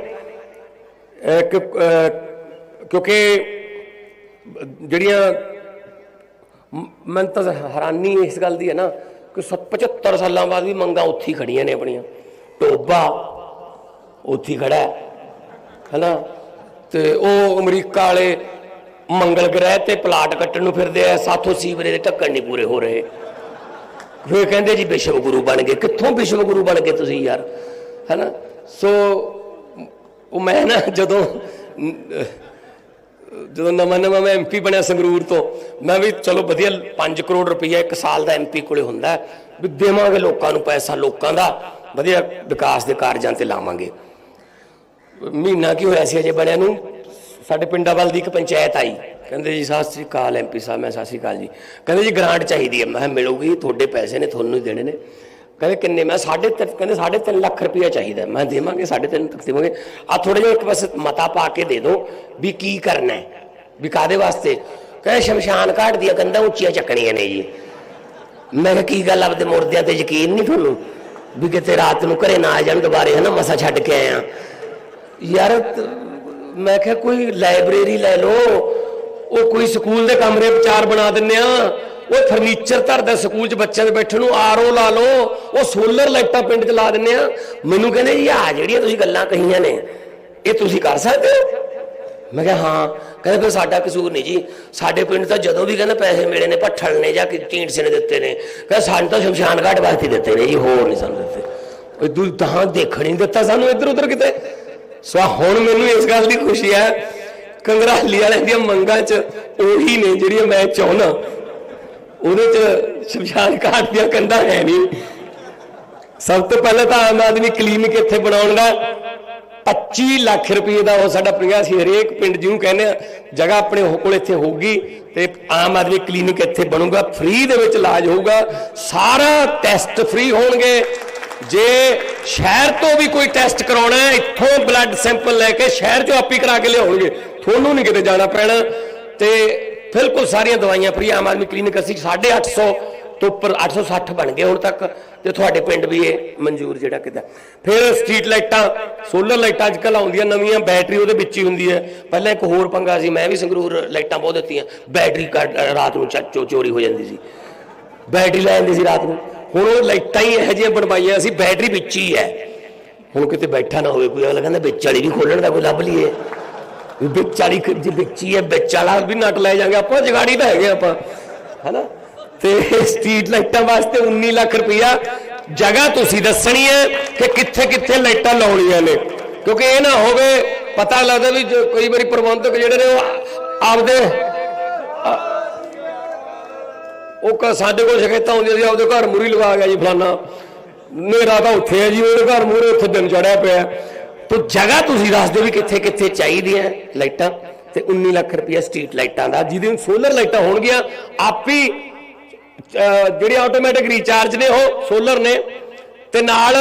ਕਿਉਂਕਿ ਜਿਹੜੀਆਂ ਮ- ਮੈਨੂੰ ਤਾਂ ਹੈਰਾਨੀ ਇਸ ਗੱਲ ਦੀ ਹੈ ਨਾ ਕਿ 75 ਸਾਲਾਂ ਬਾਅਦ ਵੀ ਮੰਗਾਂ ਉੱਥੇ ਹੀ ਖੜੀਆਂ ਨੇ ਆਪਣੀਆਂ। ਟੋਬਾ ਉੱਥੇ ਹੀ ਖੜਾ ਹੈਨਾ? ਤੇ ਉਹ ਅਮਰੀਕਾ ਵਾਲੇ ਮੰਗਲ ਗ੍ਰਹਿ ਤੇ ਪਲਾਟ ਕੱਟਣ ਨੂੰ ਫਿਰਦੇ ਆ, ਸਾਥੋਂ ਸੀਵਰੇ ਦੇ ਢੱਕਣ ਨਹੀਂ ਪੂਰੇ ਹੋ ਰਹੇ। ਫਿਰ ਕਹਿੰਦੇ ਜੀ ਵਿਸ਼ਵ ਗੁਰੂ ਬਣ ਗਏ। ਕਿੱਥੋਂ ਵਿਸ਼ਵ ਗੁਰੂ ਬਣ ਗਏ ਤੁਸੀਂ ਯਾਰ? ਹੈਨਾ? ਸੋ, ਉਹ ਮੈਂ ਨਾ ਜਦੋਂ ਜਦੋਂ ਨਵਾਂ ਨਵਾਂ ਮੈਂ ਐਮਪੀ ਬਣਿਆ ਸੰਗਰੂਰ ਤੋਂ, ਮੈਂ ਵੀ ਚਲੋ ਵਧੀਆ 5 ਕਰੋੜ ਰੁਪਈਆ ਇੱਕ ਸਾਲ ਦਾ ਐਮਪੀ ਕੋਲੇ ਹੁੰਦਾ ਵੀ ਦੇਵਾਂਗੇ ਲੋਕਾਂ ਨੂੰ ਪੈਸਾ, ਲੋਕਾਂ ਦਾ ਵਧੀਆ ਵਿਕਾਸ ਦੇ ਕਾਰਜਾਂ ਤੇ ਲਾਵਾਂਗੇ। ਮਹੀਨਾ ਕੀ ਹੋਇਆ ਸੀ ਅਜੇ ਬਣਿਆ ਨੂੰ? ਸਾਡੇ ਪਿੰਡਾਂ ਵੱਲ ਦੀ ਇੱਕ ਪੰਚਾਇਤ ਆਈ। ਕਹਿੰਦੇ ਜੀ, ਸਤਿ ਸ੍ਰੀ ਅਕਾਲ ਐਮਪੀ ਸਾਹਿਬ, ਮੈਂ ਸਤਿ ਸ੍ਰੀ ਅਕਾਲ ਜੀ। ਕਹਿੰਦੇ ਜੀ, ਗ੍ਰਾਂਟ ਚਾਹੀਦੀ ਹੈ। ਮੈਂ ਕਿਹਾ, ਮਿਲੂਗੀ, ਤੁਹਾਡੇ ਪੈਸੇ ਨੇ, ਤੁਹਾਨੂੰ ਹੀ ਦੇਣੇ ਨੇ। ਕਹਿੰਦੇ, ਕਿੰਨੇ? ਮੈਂ ਸਾਢੇ ਤਿੰਨ, ਕਹਿੰਦੇ, ਸਾਢੇ ਤਿੰਨ ਲੱਖ ਰੁਪਇਆ ਚਾਹੀਦਾ। ਮੈਂ ਦੇਵਾਂਗੇ, ਸਾਢੇ ਤਿੰਨ ਤੱਕ ਦੇਵਾਂਗੇ। ਆ ਥੋੜਾ ਜਿਹਾ ਇੱਕ ਬਸ ਮਤਾ ਪਾ ਕੇ ਦੇ ਦਿਓ ਵੀ ਕੀ ਕਰਨਾ ਹੈ। ਵੀ ਕਾਦੇ ਵਾਸਤੇ? ਕਹਿੰਦੇ, ਸ਼ਮਸ਼ਾਨ ਘਾਟ ਦੀਆਂ ਕੰਧਾਂ ਉੱਚੀਆਂ ਚੱਕਣੀਆਂ ਨੇ ਜੀ। ਮੈਂ ਕਿਹਾ, ਕੀ ਗੱਲ ਆਪਦੇ ਮੁਰਦਿਆਂ ਤੇ ਯਕੀਨ ਨਹੀਂ ਤੁਹਾਨੂੰ? ਵੀ ਕਿਤੇ ਰਾਤ ਨੂੰ ਘਰੇ ਨਾ ਆ ਜਾਣ, ਦੁਬਾਰੇ ਹਨਾ ਮਸਾ ਛੱਡ ਕੇ ਆਇਆ ਯਾਰ, ਮੈਂ ਕਿਹਾ ਕੋਈ ਲਾਇਬ੍ਰੇਰੀ ਲੈ ਲਓ, ਉਹ ਕੋਈ ਸਕੂਲ ਦੇ ਕਮਰੇ ਵਿਚਾਰ ਬਣਾ ਦਿੰਨੇ ਆ। ਉਹ ਫਰਨੀਚਰ ਧਰਦਾ ਸਕੂਲ 'ਚ ਬੱਚਿਆਂ ਦੇ ਬੈਠਣ ਨੂੰ, ਆਰਓ ਲਾ ਲਓ, ਉਹ ਸੋਲਰ ਲਾਈਟਾਂ ਪਿੰਡ 'ਚ ਲਾ ਦਿੰਨੇ ਆ। ਮੈਨੂੰ ਕਹਿੰਦੇ, ਜੀ ਆ ਜਿਹੜੀਆਂ ਤੁਸੀਂ ਗੱਲਾਂ ਕਹੀਆਂ ਨੇ, ਇਹ ਤੁਸੀਂ ਕਰ ਸਕਦੇ ਹੋ? ਮੈਂ ਕਿਹਾ, ਹਾਂ। ਕਹਿੰਦੇ, ਫਿਰ ਸਾਡਾ ਕਸੂਰ ਨਹੀਂ ਜੀ। ਸਾਡੇ ਪਿੰਡ ਤਾਂ ਜਦੋਂ ਵੀ ਕਹਿੰਦੇ ਪੈਸੇ ਮਿਲੇ ਨੇ, ਭੱਠਲ ਨੇ ਜਾਂ ਕਿ ਨੇ ਦਿੱਤੇ ਨੇ, ਕਹਿੰਦਾ ਸਾਨੂੰ ਤਾਂ ਸ਼ਮਸ਼ਾਨ ਘਾਟ ਵਾਸਤੇ ਦਿੱਤੇ ਨੇ ਜੀ, ਹੋਰ ਨਹੀਂ ਸਾਨੂੰ ਦਿੱਤੇ। ਉਹ ਦੂ ਤਾਂ ਦੇਖਣ ਹੀ ਨਹੀਂ ਦਿੱਤਾ ਸਾਨੂੰ ਇੱਧਰ ਉੱਧਰ ਕਿਤੇ। ਸੋ ਹੁਣ ਮੈਨੂੰ ਇਸ ਗੱਲ ਦੀ ਖੁਸ਼ੀ ਹੈ, ਕੰਗਰਾਲੀ ਵਾਲਿਆਂ ਦੀਆਂ ਮੰਗਾਂ 'ਚ ਉਹੀ ਨੇ ਜਿਹੜੀਆਂ ਮੈਂ ਚਾਹੁੰਦਾ। ਉਹਦੇ 'ਚ ਸ਼ਮਸ਼ਾਨ ਘਾਟ ਦੀਆਂ ਕੰਧਾਂ ਹੈ ਨਹੀਂ। ਸਭ ਤੋਂ ਪਹਿਲਾਂ ਤਾਂ ਆਮ ਆਦਮੀ ਕਲੀਨਿਕ ਇੱਥੇ ਬਣਾਉਣ ਦਾ 25 ਲੱਖ ਰੁਪਏ ਦਾ ਉਹ ਸਾਡਾ ਪ੍ਰਿਆ ਸੀ, ਹਰੇਕ ਪਿੰਡ ਜਿਹਨੂੰ ਕਹਿੰਦੇ ਆ, ਜਗ੍ਹਾ ਆਪਣੇ ਕੋਲ ਇੱਥੇ ਹੋਊਗੀ ਤੇ ਆਮ ਆਦਮੀ ਕਲੀਨਿਕ ਇੱਥੇ ਬਣੂਗਾ, ਫ੍ਰੀ ਦੇ ਵਿੱਚ ਇਲਾਜ ਹੋਊਗਾ, ਸਾਰਾ ਟੈਸਟ ਫ੍ਰੀ ਹੋਣਗੇ। ਜੇ ਸ਼ਹਿਰ ਤੋਂ ਵੀ ਕੋਈ ਟੈਸਟ ਕਰਾਉਣਾ ਹੈ, ਇੱਥੋਂ ਬਲੱਡ ਸੈਂਪਲ ਲੈ ਕੇ ਸ਼ਹਿਰ ਚੋਂ ਆਪੀ ਕਰਾ ਕੇ ਲਿਆਉਣਗੇ। ਤੁਹਾਨੂੰ ਨਹੀਂ ਕਿਤੇ ਜਾਣਾ ਪੈਣਾ। ਤੇ ਬਿਲਕੁਲ ਸਾਰੀਆਂ ਦਵਾਈਆਂ ਫ੍ਰੀ ਆਮ ਆਦਮੀ ਕਲੀਨਿਕ ਅਸੀਂ 850 ਤੋਂ ਉੱਪਰ 860 ਬਣ ਗਏ ਹੁਣ ਤੱਕ। ਤੇ ਤੁਹਾਡੇ ਪਿੰਡ ਵੀ ਇਹ ਮਨਜ਼ੂਰ ਜਿਹੜਾ ਕਿਦਾ ਫਿਰ ਸਟਰੀਟ ਲਾਈਟਾਂ ਸੋਲਰ ਲਾਈਟਾਂ ਅੱਜ ਕੱਲ੍ਹ ਆਉਂਦੀਆਂ ਨਵੀਆਂ ਬੈਟਰੀ ਉਹਦੇ ਵਿੱਚ ਹੀ ਹੁੰਦੀ ਹੈ। ਪਹਿਲਾਂ ਇੱਕ ਹੋਰ ਪੰਗਾ ਸੀ, ਮੈਂ ਵੀ ਸੰਗਰੂਰ ਲਾਈਟਾਂ ਬਹੁਤ ਦਿੱਤੀਆਂ। ਬੈਟਰੀ ਕੱਢ- ਰਾਤ ਨੂੰ ਚੋ- ਚੋਰੀ ਹੋ ਜਾਂਦੀ ਸੀ। ਬੈਟਰੀ ਲੈ ਜਾਂਦੀ ਸੀ ਰਾਤ ਨੂੰ। ਹੁਣ ਉਹ ਲਾਈਟਾਂ ਹੀ ਇਹੋ ਜਿਹੀਆਂ ਬਣਵਾਈਆਂ ਸੀ, ਬੈਟਰੀ ਵਿੱਚ ਹੀ ਹੈ। ਹੁਣ ਕਿਤੇ ਬੈਠਾ ਨਾ ਹੋਵੇ, ਕੋਈ ਅਗਲਾ ਕਹਿੰਦਾ ਵਿੱਚ ਵਾਲੀ ਵੀ ਖੋਲਣ ਦਾ ਕੋਈ ਲੱਭ ਲਈਏ। ਵਿੱਚ ਵਾਲੀ ਜੇ ਵਿੱਚ ਹੀ ਹੈ, ਵਿੱਚ ਵਾਲਾ ਵੀ ਨਟ ਲੈ ਜਾਾਂਗੇ, ਆਪਾਂ ਜਗਾੜੀ ਤਾਂ ਹੈਗੇ ਆਪਾਂ, ਹੈਨਾ? ਤੇ ਸਟਰੀਟ ਲਾਈਟਾਂ ਵਾਸਤੇ 19 ਲੱਖ ਰੁਪਇਆ ਜਗ੍ਹਾ ਤੁਸੀਂ ਦੱਸਣੀ ਹੈ ਕਿ ਕਿੱਥੇ ਕਿੱਥੇ ਲਾਈਟਾਂ ਲਾਉਣੀਆਂ ਨੇ। ਕਿਉਂਕਿ ਇਹ ਨਾ ਹੋਵੇ, ਪਤਾ ਲੱਗਦਾ ਵੀ ਕਈ ਵਾਰੀ ਪ੍ਰਬੰਧਕ ਜਿਹੜੇ ਨੇ ਉਹ ਆਪਦੇ ਉਹ ਕ- ਸਾਡੇ ਕੋਲ ਸ਼ਿਕਾਇਤਾਂ ਹੁੰਦੀਆਂ ਸੀ, ਆਪਦੇ ਘਰ ਮੂਰੀ ਲਗਾ ਗਿਆ ਜੀ ਫਲਾਨਾ। ਮੇਰਾ ਤਾਂ ਉੱਥੇ ਹੈ ਜੀ, ਉਹਦੇ ਘਰ ਮੂਰੇ ਉੱਥੇ ਦਿਨ ਚੜਿਆ ਪਿਆ। ਤੋ ਜਗ੍ਹਾ ਤੁਸੀਂ ਦੱਸ ਦਿਓ ਵੀ ਕਿੱਥੇ ਕਿੱਥੇ ਚਾਹੀਦੀਆਂ ਲਾਈਟਾਂ ਤੇ 19 ਲੱਖ ਰੁਪਇਆ ਸਟਰੀਟ ਲਾਈਟਾਂ ਦਾ। ਜਿਹਦੇ ਸੋਲਰ ਲਾਈਟਾਂ ਹੋਣਗੀਆਂ, ਆਪੀ ਅਹ, ਜਿਹੜੇ ਆਟੋਮੈਟਿਕ ਰੀਚਾਰਜ ਨੇ ਉਹ ਸੋਲਰ ਨੇ। ਤੇ ਨਾਲ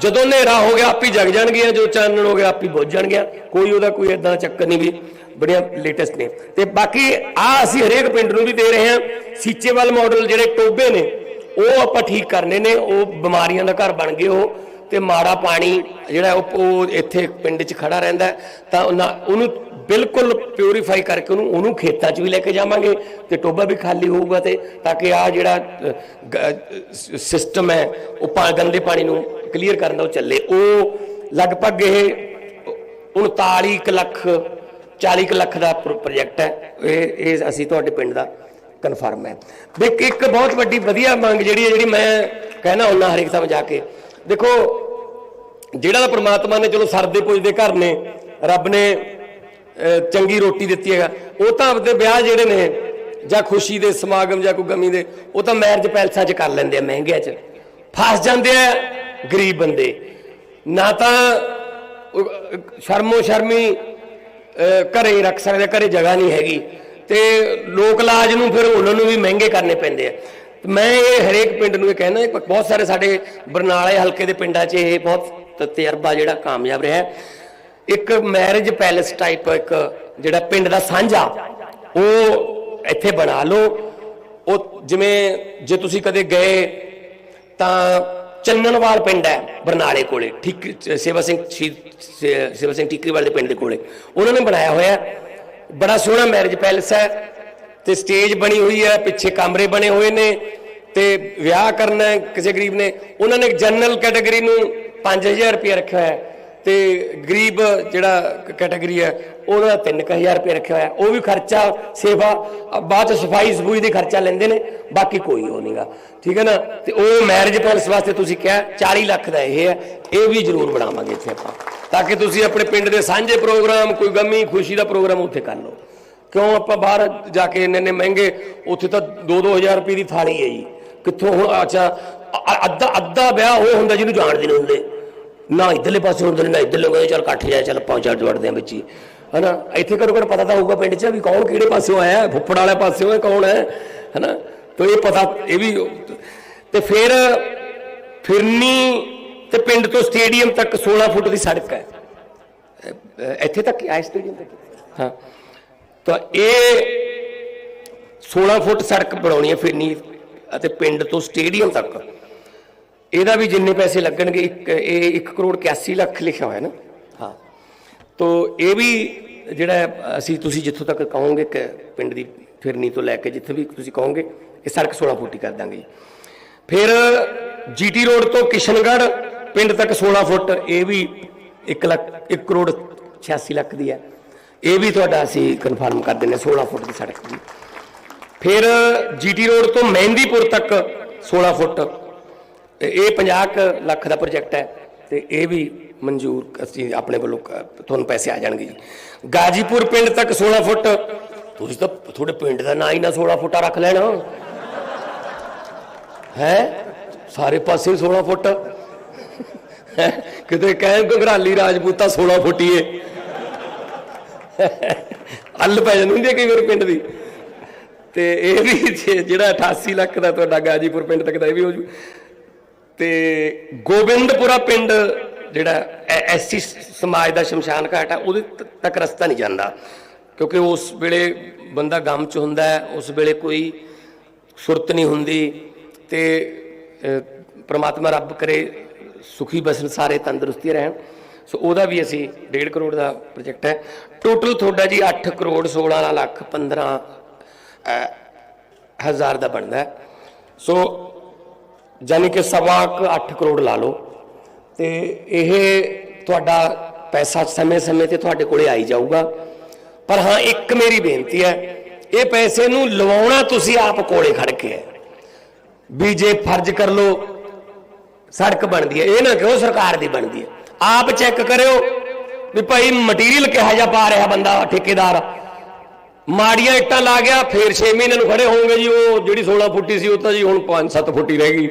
ਜਦੋਂ ਹਨੇਰਾ ਹੋ ਗਿਆ, ਆਪੀ ਜਗ ਜਾਣਗੀਆਂ, ਜੋ ਚਾਨਣ ਹੋ ਗਿਆ, ਆਪੀ ਬੁੱਝ ਜਾਣਗੀਆਂ। ਕੋਈ ਉਹਦਾ ਕੋਈ ਇਦਾਂ ਚੱਕਰ ਨਹੀਂ ਵੀ ਬੜੀਆਂ ਲੇਟੈਸਟ ਨੇ। ਤੇ ਬਾਕੀ ਆ ਅਸੀਂ ਹਰੇਕ ਪਿੰਡ ਨੂੰ ਵੀ ਦੇ ਰਹੇ ਹਾਂ। ਸੀਚੇਵਾਲ ਮਾਡਲ ਜਿਹੜੇ ਟੋਬੇ ਨੇ, ਉਹ ਆਪਾਂ ਠੀਕ ਕਰਨੇ ਨੇ। ਉਹ ਬਿਮਾਰੀਆਂ ਦਾ ਘਰ ਬਣ ਗਏ ਉਹ। ਤੇ ਮਾੜਾ ਪਾਣੀ ਜਿਹੜਾ ਉਹ ਉਹ ਇੱਥੇ ਪਿੰਡ 'ਚ ਖੜਾ ਰਹਿੰਦਾ ਤਾਂ ਉਹਨਾਂ- ਉਹਨੂੰ ਬਿਲਕੁਲ ਪਿਉਰੀਫਾਈ ਕਰਕੇ ਉਹਨੂੰ ਉਹਨੂੰ ਖੇਤਾਂ 'ਚ ਵੀ ਲੈ ਕੇ ਜਾਵਾਂਗੇ। ਤੇ ਟੋਬਾ ਵੀ ਖਾਲੀ ਹੋਊਗਾ ਤੇ ਤਾਂ ਕਿ ਆ ਜਿਹੜਾ ਸਿਸਟਮ ਹੈ, ਉਹ ਪਾ ਗੰਦੇ ਪਾਣੀ ਨੂੰ ਕਲੀਅਰ ਕਰਨ ਦਾ ਉਹ ਚੱਲੇ। ਉਹ ਲਗਭਗ ਇਹ 39 ਕੁ ਲੱਖ 40 ਕੁ ਲੱਖ ਦਾ ਪ੍ਰੋਜੈਕਟ ਹੈ। ਇਹ ਇਹ ਅਸੀਂ ਤੁਹਾਡੇ ਪਿੰਡ ਦਾ ਕਨਫਰਮ ਹੈ। ਵੀ ਇੱਕ- ਇੱਕ ਬਹੁਤ ਵੱਡੀ, ਵਧੀਆ ਮੰਗ ਜਿਹੜੀ ਹੈ, ਜਿਹੜੀ ਮੈਂ ਕਹਿਣਾ ਹੁੰਦਾ ਹਰੇਕ ਥਾਂ ਜਾ ਕੇ। ਦੇਖੋ, ਜਿਹੜਾ ਤਾਂ ਪ੍ਰਮਾਤਮਾ ਨੇ ਚਲੋ ਸਰਦੇ ਪੁੱਜਦੇ ਘਰ ਨੇ, ਰੱਬ ਨੇ ਚੰਗੀ ਰੋਟੀ ਦਿੱਤੀ ਹੈਗਾ, ਉਹ ਤਾਂ ਆਪਦੇ ਵਿਆਹ ਜਿਹੜੇ ਨੇ, ਜਾਂ ਖੁਸ਼ੀ ਦੇ ਸਮਾਗਮ ਜਾਂ ਕੋਈ ਗਮੀ ਦੇ, ਉਹ ਤਾਂ ਮੈਰਿਜ ਪੈਲਸਾਂ 'ਚ ਕਰ ਲੈਂਦੇ ਆ, ਮਹਿੰਗਿਆਂ 'ਚ। ਫਸ ਜਾਂਦੇ ਆ ਗਰੀਬ ਬੰਦੇ। ਨਾ ਤਾਂ ਸ਼ਰਮੋ ਸ਼ਰਮੀ ਅਹ, ਹੀ ਰੱਖ ਸਕਦੇ ਘਰੇ ਜਗ੍ਹਾ ਨਹੀਂ ਹੈਗੀ। ਤੇ ਲੋਕ ਇਲਾਜ ਨੂੰ ਫਿਰ ਉਹਨਾਂ ਨੂੰ ਵੀ ਮਹਿੰਗੇ ਕਰਨੇ ਪੈਂਦੇ ਆ। ਮੈਂ ਇਹ ਹਰੇਕ ਪਿੰਡ ਨੂੰ ਇਹ ਕਹਿੰਦਾ ਕਿ ਬਹੁਤ ਸਾਰੇ ਸਾਡੇ ਬਰਨਾਲੇ ਹਲਕੇ ਦੇ ਪਿੰਡਾਂ 'ਚ ਇਹ ਬਹੁਤ ਤਜਰਬਾ ਜਿਹੜਾ ਕਾਮਯਾਬ ਰਿਹਾ। ਇੱਕ ਮੈਰਿਜ ਪੈਲੇਸ ਟਾਈਪ ਇੱਕ ਜਿਹੜਾ ਪਿੰਡ ਦਾ ਸਾਂਝਾ ਉਹ ਇੱਥੇ ਬਣਾ ਲਓ। ਉਹ ਜਿਵੇਂ ਜੇ ਤੁਸੀਂ ਕਦੇ ਗਏ ਤਾਂ ਚੰਨਣਵਾਲ ਪਿੰਡ ਹੈ, ਬਰਨਾਲੇ ਕੋਲੇ, ਠੀਕ, ਸੇਵਾ ਸਿੰਘ ਸ਼ਹੀਦ ਸੇ- ਸੇਵਾ ਸਿੰਘ ਠੀਕਰੀਵਾਲ ਦੇ ਪਿੰਡ ਦੇ ਕੋਲੇ। ਉਹਨਾਂ ਨੇ ਬਣਾਇਆ ਹੋਇਆ ਬੜਾ ਸੋਹਣਾ ਮੈਰਿਜ ਪੈਲੇਸ ਹੈ, ਤੇ ਸਟੇਜ ਬਣੀ ਹੋਈ ਹੈ, ਪਿੱਛੇ ਕਮਰੇ ਬਣੇ ਹੋਏ ਨੇ, ਤੇ ਵਿਆਹ ਕਰਨਾ ਕਿਸੇ ਗਰੀਬ ਨੇ। ਉਹਨਾਂ ਨੇ ਜਨਰਲ ਕੈਟਾਗਰੀ ਨੂੰ 5000 ਰੁਪਏ ਰੱਖਿਆ ਹੋਇਆ ਹੈ। ਤੇ ਗਰੀਬ ਜਿਹੜਾ ਕੈਟਾਗਰੀ ਹੈ ਉਹਨਾਂ ਦਾ 3000 ਰੁਪਏ ਰੱਖਿਆ ਹੋਇਆ। ਉਹ ਵੀ ਖਰਚਾ, ਸੇਵਾ ਬਾਅਦ ਚ ਸਫ਼ਾਈ ਸਫੂਈ ਦੇ ਖਰਚਾ ਲੈਂਦੇ ਨੇ, ਬਾਕੀ ਕੋਈ ਉਹ ਨਹੀਂਗਾ ਠੀਕ ਹੈ ਨਾ? ਤੇ ਉਹ ਮੈਰਿਜ ਪੈਲਸ ਵਾਸਤੇ ਤੁਸੀਂ ਕਿਹਾ 40 ਲੱਖ ਦਾ ਇਹ ਹੈ, ਇਹ ਵੀ ਜ਼ਰੂਰ ਬਣਾਵਾਂਗੇ ਇੱਥੇ ਆਪਾਂ। ਤਾਂ ਕਿ ਤੁਸੀਂ ਆਪਣੇ ਪਿੰਡ ਦੇ ਸਾਂਝੇ ਪ੍ਰੋਗਰਾਮ ਕੋਈ ਗਮੀ, ਖੁਸ਼ੀ ਦਾ ਪ੍ਰੋਗਰਾਮ ਉੱਥੇ ਕਰ ਲਓ। ਕਿਉਂ ਆਪਾਂ ਬਾਹਰ ਜਾ ਕੇ ਇੰਨੇ ਇੰਨੇ ਮਹਿੰਗੇ, ਉੱਥੇ ਤਾਂ 2-2000 ਰੁਪਏ ਦੀ ਥਾਲੀ ਹੈ ਜੀ। ਕਿੱਥੋਂ ਹੁਣ, ਅੱਛਾ ਅੱਧਾ ਅੱਧਾ ਵਿਆਹ ਉਹ ਹੁੰਦਾ ਜਿਹਨੂੰ ਜਾਣਦੇ ਨਹੀਂ ਹੁੰਦੇ। ਨਾ ਇਧਰਲੇ ਪਾਸੇ ਹੁੰਦੇ ਨੇ ਨਾ ਇਧਰਲੇ ਕਹਿੰਦੇ ਚੱਲ ਇਕੱਠ ਜਾਏ ਚੱਲ ਪਹੁੰਚਾ ਜੋੜਦੇ ਆ ਵਿੱਚ ਹੀ। ਹਨਾ, ਇੱਥੇ ਘਰੋਂ ਘਰ ਪਤਾ ਤਾਂ ਹੋਊਗਾ ਪਿੰਡ 'ਚ ਵੀ ਕੌਣ ਕਿਹੜੇ ਪਾਸਿਓਂ ਆਇਆ, ਫੁੱਫੜ ਵਾਲੇ ਪਾਸਿਓਂ ਹੈ, ਕੌਣ ਹੈ, ਹਨਾ? ਤੇ ਇਹ ਪਤਾ, ਇਹ ਵੀ ਤੇ ਫਿਰ ਫਿਰਨੀ ਤੇ ਪਿੰਡ ਤੋਂ ਸਟੇਡੀਅਮ ਤੱਕ 16 ਫੁੱਟ ਦੀ ਸੜਕ ਹੈ। ਇੱਥੇ ਤੱਕ ਆਇਆ ਸਟੇਡੀਅਮ ਤੱਕ। ਹਾਂ। ਤਾਂ ਇਹ 16 ਫੁੱਟ ਸੜਕ ਬਣਾਉਣੀ ਹੈ ਫਿਰਨੀ ਅਤੇ ਪਿੰਡ ਤੋਂ ਸਟੇਡੀਅਮ ਤੱਕ। ਇਹਦਾ ਵੀ ਜਿੰਨੇ ਪੈਸੇ ਲੱਗਣਗੇ ਇੱਕ ਇਹ 1 ਕਰੋੜ 81 ਲੱਖ ਲਿਖਿਆ ਹੋਇਆ ਨਾ। ਹਾਂ। ਤੋ ਇਹ ਵੀ ਜਿਹੜਾ ਅਸੀਂ ਤੁਸੀਂ ਜਿੱਥੋਂ ਤੱਕ ਕਹੋਗੇ ਕਿ ਪਿੰਡ ਦੀ ਫਿਰਨੀ ਤੋਂ ਲੈ ਕੇ ਜਿੱਥੇ ਵੀ ਤੁਸੀਂ ਕਹੋਗੇ ਇਹ ਸੜਕ 16 ਫੁੱਟ ਹੀ ਕਰ ਦਾਂਗੇ ਜੀ। ਫਿਰ ਜੀਟੀ ਰੋਡ ਤੋਂ ਕਿਸ਼ਨਗੜ੍ਹ ਪਿੰਡ ਤੱਕ 16 ਫੁੱਟ ਇਹ ਵੀ 1 ਲੱਖ 1 ਕਰੋੜ 86 ਲੱਖ ਦੀ ਹੈ। ਇਹ ਵੀ ਤੁਹਾਡਾ ਅਸੀਂ ਕਨਫਰਮ ਕਰ ਦਿੰਨੇ 16 ਫੁੱਟ ਦੀ ਸੜਕ ਦੀ। ਫਿਰ ਜੀਟੀ ਰੋਡ ਤੋਂ ਮਹਿੰਦੀਪੁਰ ਤੱਕ 16 ਫੁੱਟ ਤੇ ਇਹ 50 ਕੁ ਲੱਖ ਦਾ ਪ੍ਰੋਜੈਕਟ ਹੈ ਤੇ ਇਹ ਵੀ ਮਨਜ਼ੂਰ ਅਸੀਂ ਆਪਣੇ ਵੱਲੋਂ ਤੁਹਾਨੂੰ ਪੈਸੇ ਆ ਜਾਣਗੇ ਜੀ। ਗਾਜੀਪੁਰ ਪਿੰਡ ਤੱਕ 16 ਫੁੱਟ। ਤੁਸੀਂ ਤਾਂ ਤੁਹਾਡੇ ਪਿੰਡ ਦਾ ਨਾਂ ਹੀ ਨਾ 16 ਫੁੱਟਾ ਰੱਖ ਲੈਣਾ। ਹੈ? ਸਾਰੇ ਪਾਸੇ 16 ਫੁੱਟ। ਹੈਂ? ਕਿਤੇ ਕਹਿ ਘਗਰਾਲੀ ਰਾਜਪੂਤਾ 16 ਫੁੱਟੀਏ ਅੱਲ ਪੈ ਜਾਂਦੀ ਹੁੰਦੀ ਹੈ ਕਈ ਵਾਰ ਪਿੰਡ ਦੀ। ਤੇ ਇਹ ਵੀ ਜਿਹੜਾ 88 ਲੱਖ ਦਾ ਤੁਹਾਡਾ ਗਾਜੀਪੁਰ ਪਿੰਡ ਤੱਕ ਦਾ ਇਹ ਵੀ ਹੋ ਜੂ। ਤੇ ਗੋਬਿੰਦਪੁਰਾ ਪਿੰਡ ਜਿਹੜਾ ਐਸਸੀ ਸਮਾਜ ਦਾ ਸ਼ਮਸ਼ਾਨ ਘਾਟ ਹੈ ਉਹਦੇ ਤੱਕ ਰਸਤਾ ਨਹੀਂ ਜਾਂਦਾ। ਕਿਉਂਕਿ ਉਸ ਵੇਲੇ ਬੰਦਾ ਗਮ ਚ ਹੁੰਦਾ ਹੈ ਉਸ ਵੇਲੇ ਕੋਈ ਸੁਰਤ ਨਹੀਂ ਹੁੰਦੀ ਤੇ ਅਹ, ਪ੍ਰਮਾਤਮਾ ਰੱਬ ਕਰੇ ਸੁਖੀ ਬਸਣ ਸਾਰੇ ਤੰਦਰੁਸਤੀ ਰਹਿਣ। ਸੋ ਉਹਦਾ ਵੀ ਅਸੀਂ 1.5 ਕਰੋੜ ਦਾ ਪ੍ਰੋਜੈਕਟ ਹੈ। ਟੋਟਲ ਤੁਹਾਡਾ ਜੀ 8 ਕਰੋੜ 16 ਲੱਖ 15 ਹਜ਼ਾਰ ਦਾ ਬਣਦਾ ਸੋ ਯਾਨੀ ਕਿ ਸਵਾ ਕੁ 8 ਕਰੋੜ ਲਾ ਲਓ। ਤੇ ਇਹ ਤੁਹਾਡਾ ਪੈਸਾ ਸਮੇਂ-ਸਮੇਂ ਤੇ ਤੁਹਾਡੇ ਕੋਲੇ ਆਈ ਜਾਊਗਾ। ਪਰ ਹਾਂ, ਇੱਕ ਮੇਰੀ ਬੇਨਤੀ ਹੈ, ਇਹ ਪੈਸੇ ਨੂੰ ਲਵਾਉਣਾ ਤੁਸੀਂ ਆਪ ਕੋਲੇ ਖੜ ਕੇ ਹੈ। ਵੀ ਜੇ ਫਰਜ਼ ਕਰ ਲਓ, ਸੜਕ ਬਣਦੀ ਹੈ, ਇਹ ਨਾ ਕਿਉਂ ਸਰਕਾਰ ਦੀ ਬਣਦੀ ਹੈ? ਆਪ ਚੈੱਕ ਕਰਿਓ ਵੀ ਭਾਈ ਮਟੀਰੀਅਲ ਕਿਹਾ ਜਾ ਪਾ ਰਿਹਾ ਬੰਦਾ, ਠੇਕੇਦਾਰ। ਮਾੜੀਆਂ ਇੱਟਾਂ ਲਾ ਗਿਆ, ਫੇਰ 6 ਮਹੀਨੇ ਨੂੰ ਖੜੇ ਹੋਣਗੇ ਜੀ, ਉਹ ਜਿਹੜੀ 16 ਫੁੱਟੀ ਸੀ, ਉਹ ਤਾਂ ਜੀ ਹੁਣ 5-7 ਫੁੱਟੀ ਰਹਿ ਗਈ।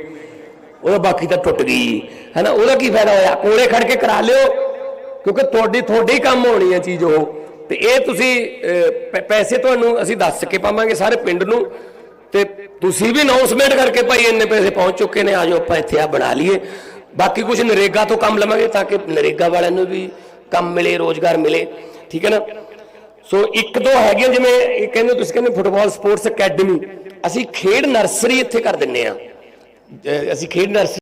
ਉਹਦਾ ਬਾਕੀ ਤਾਂ ਟੁੱਟ ਗਈ। ਹੈ ਨਾ ਉਹਦਾ ਕੀ ਫਾਇਦਾ ਹੋਇਆ? ਕੋਲੇ ਖੜ ਕੇ ਕਰਾ ਲਿਓ। ਕਿਉਂਕਿ ਤੁਹਾਡੀ, ਤੁਹਾਡੇ ਹੀ ਕੰਮ ਹੋਣੀ ਹੈ ਚੀਜ਼ ਉਹ। ਤੇ ਇਹ ਤੁਸੀਂ ਪੈ- ਪੈਸੇ ਤੁਹਾਨੂੰ ਅਸੀਂ ਦੱਸ ਕੇ ਪਾਵਾਂਗੇ ਸਾਰੇ ਪਿੰਡ ਨੂੰ। ਤੇ ਤੁਸੀਂ ਵੀ ਅਨਾਉਂਸਮੈਂਟ ਕਰਕੇ ਭਾਈ ਇੰਨੇ ਪੈਸੇ ਪਹੁੰਚ ਚੁੱਕੇ ਨੇ, ਆਜੋ ਆਪਾਂ ਇੱਥੇ ਆ ਬਣਾ ਲਈਏ। ਬਾਕੀ ਕੁਝ ਨਰੇਗਾ ਤੋਂ ਕੰਮ ਲਵਾਂਗੇ ਤਾਂ ਕਿ ਨਰੇਗਾ ਵਾਲਿਆਂ ਨੂੰ ਵੀ ਕੰਮ ਮਿਲੇ, ਰੋਜ਼ਗਾਰ ਮਿਲੇ। ਠੀਕ ਹੈ ਨਾ? ਸੋ ਇੱਕ ਦੋ ਹੈਗੀਆਂ ਜਿਵੇਂ ਇਹ ਕਹਿੰਦੇ, ਤੁਸੀਂ ਕਹਿੰਦੇ ਫੁੱਟਬਾਲ ਸਪੋਰਟਸ ਅਕੈਡਮੀ। ਅਸੀਂ ਖੇਡ ਨਰਸਰੀ ਇੱਥੇ ਕਰ ਦਿੰਨੇ ਆ ਅਸੀਂ ਖੇਡ ਨਰਸਰੀ